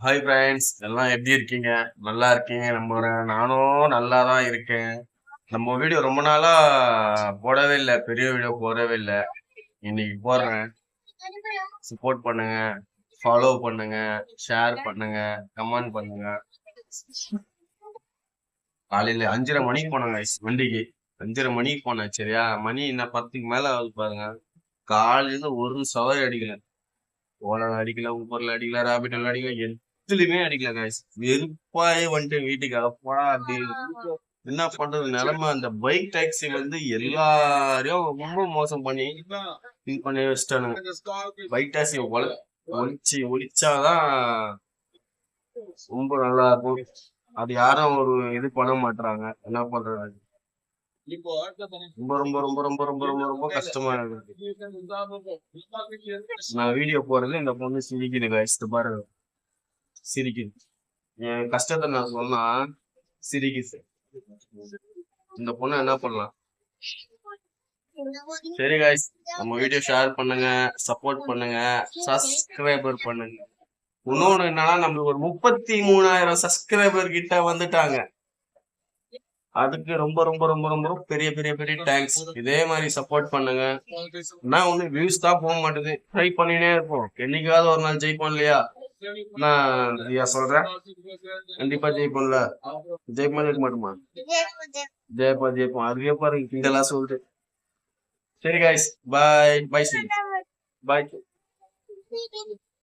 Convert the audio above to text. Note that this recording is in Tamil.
ஹாய் ஃப்ரெண்ட்ஸ் எல்லாம் எப்படி இருக்கீங்க? நல்லா இருக்கீங்க நம்புறேன் நானும் நல்லா தான் இருக்கேன். நம்ம வீடியோ ரொம்ப நாளா போடவே இல்லை. பெரிய வீடியோ போடவே இல்லை. இன்னைக்கு போடுறேன். சப்போர்ட் பண்ணுங்க. ஃபாலோ பண்ணுங்க. ஷேர் பண்ணுங்க. கமெண்ட் பண்ணுங்க. காலையில அஞ்சரை மணிக்கு போனேன் வண்டிக்கு. அஞ்சரை மணிக்கு போனேன் சரியா? மணி என்ன பத்துக்கு மேல ஆகுது பாருங்க. காலையில ஒரு சவரி அடிக்கல. ஓலால அடிக்கல ஊப்பர்ல அடிக்கல ராபிட்டோல அடிக்கல. எதுலயுமே அடிக்கல காய்ஸ் வெறுப்பாயே வந்துட்டு வீட்டுக்கு அப்பா அப்படி என்ன பண்றது? நிலைமை அந்த பைக் டாக்ஸி வந்து எல்லாரையும் ரொம்ப மோசம் பண்ணி இது பண்ணி வச்சுட்டானுங்க. பைக் டாக்ஸி ஒல ஒழிச்சு ஒழிச்சாதான் ரொம்ப நல்லா இருக்கும். அது யாரும் ஒரு இது பண்ண மாட்டாங்க என்ன பண்றது? ரொம்ப ரொம்ப ரொம்ப ரொம்ப ரொம்ப ரொம்ப ரொம்ப கஷ்டமா இருக்கு. நான் வீடியோ போறது இந்த பொண்ணு சிரிக்குது guys. இது பாருங்க. சிரிக்குது. என் கஷ்டத்தை நான் சொன்னா சிரிக்குது. இந்த பொண்ணு என்ன பண்ணலாம்? சரி guys. நம்ம வீடியோ ஷேர் பண்ணுங்க சப்போர்ட் பண்ணுங்க சப்ஸ்கிரைபர் பண்ணுங்க. இன்னொன்னு என்னன்னா நம்மளுக்கு ஒரு முப்பத்தி மூணாயிரம் சப்ஸ்கிரைபர் கிட்ட வந்துட்டாங்க. அதுக்கு ரொம்ப ரொம்ப ரொம்ப ரொம்ப ரொம்ப பெரிய பெரிய பெரிய தேங்க்ஸ் இதே மாதிரி சப்போர்ட் பண்ணுங்க. நான் ஒண்ணு வியூஸ் தான் போக மாட்டேது. ட்ரை பண்ணினே இருப்போம். என்னைக்காவது ஒரு நாள் ஜெயிப்போம் இல்லையா? நான் ஐயா சொல்றேன் கண்டிப்பா ஜெயிப்போம்ல. ஜெயிப்போம் ஜெயிக்க மாட்டோமா? ஜெயப்பா ஜெயிப்போம் அதுவே பாருங்க கிண்டலா சொல்லிட்டு. சரி காய்ஸ் பாய் பாய் பாய்